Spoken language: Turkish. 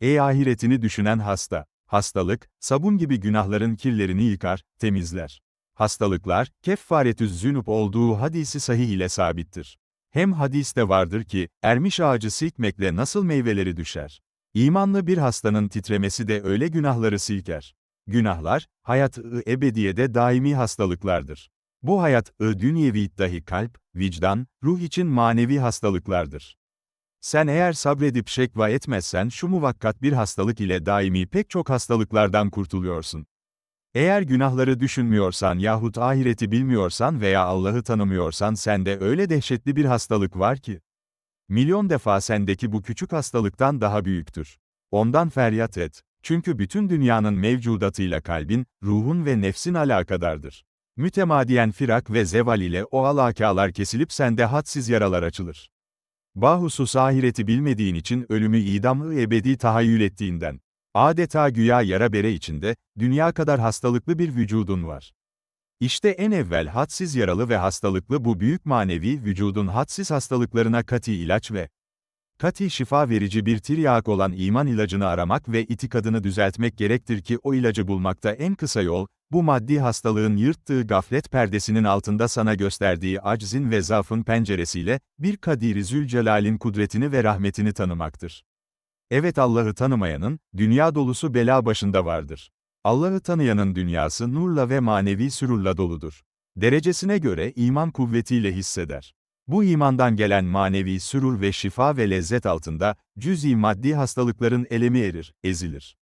Ey ahiretini düşünen hasta! Hastalık, sabun gibi günahların kirlerini yıkar, temizler. Hastalıklar, keffaretüz zünub olduğu hadisi sahih ile sabittir. Hem hadiste vardır ki, ermiş ağacı silkmekle nasıl meyveleri düşer. İmanlı bir hastanın titremesi de öyle günahları silker. Günahlar, hayat-ı ebediyede daimi hastalıklardır. Bu hayat-ı dünyevi dahi kalp, vicdan, ruh için manevi hastalıklardır. Sen eğer sabredip şekva etmezsen şu muvakkat bir hastalık ile daimi pek çok hastalıklardan kurtuluyorsun. Eğer günahları düşünmüyorsan yahut ahireti bilmiyorsan veya Allah'ı tanımıyorsan sende öyle dehşetli bir hastalık var ki, milyon defa sendeki bu küçük hastalıktan daha büyüktür. Ondan feryat et. Çünkü bütün dünyanın mevcudatıyla kalbin, ruhun ve nefsin alakadardır. Mütemadiyen firak ve zeval ile o alakalar kesilip sende hadsiz yaralar açılır. Bahusus ahireti bilmediğin için ölümü idam-ı ebedi tahayyül ettiğinden. Adeta güya yara bere içinde, dünya kadar hastalıklı bir vücudun var. İşte en evvel hadsiz yaralı ve hastalıklı bu büyük manevi vücudun hadsiz hastalıklarına kati ilaç ve kati şifa verici bir tiryak olan iman ilacını aramak ve itikadını düzeltmek gerektir ki o ilacı bulmakta en kısa yol, bu maddi hastalığın yırttığı gaflet perdesinin altında sana gösterdiği aczin ve zaafın penceresiyle, bir Kadiri Zülcelal'in kudretini ve rahmetini tanımaktır. Evet Allah'ı tanımayanın, dünya dolusu bela başında vardır. Allah'ı tanıyanın dünyası nurla ve manevi sürurla doludur. Derecesine göre iman kuvvetiyle hisseder. Bu imandan gelen manevi sürur ve şifa ve lezzet altında, cüz'i maddi hastalıkların elemi erir, ezilir.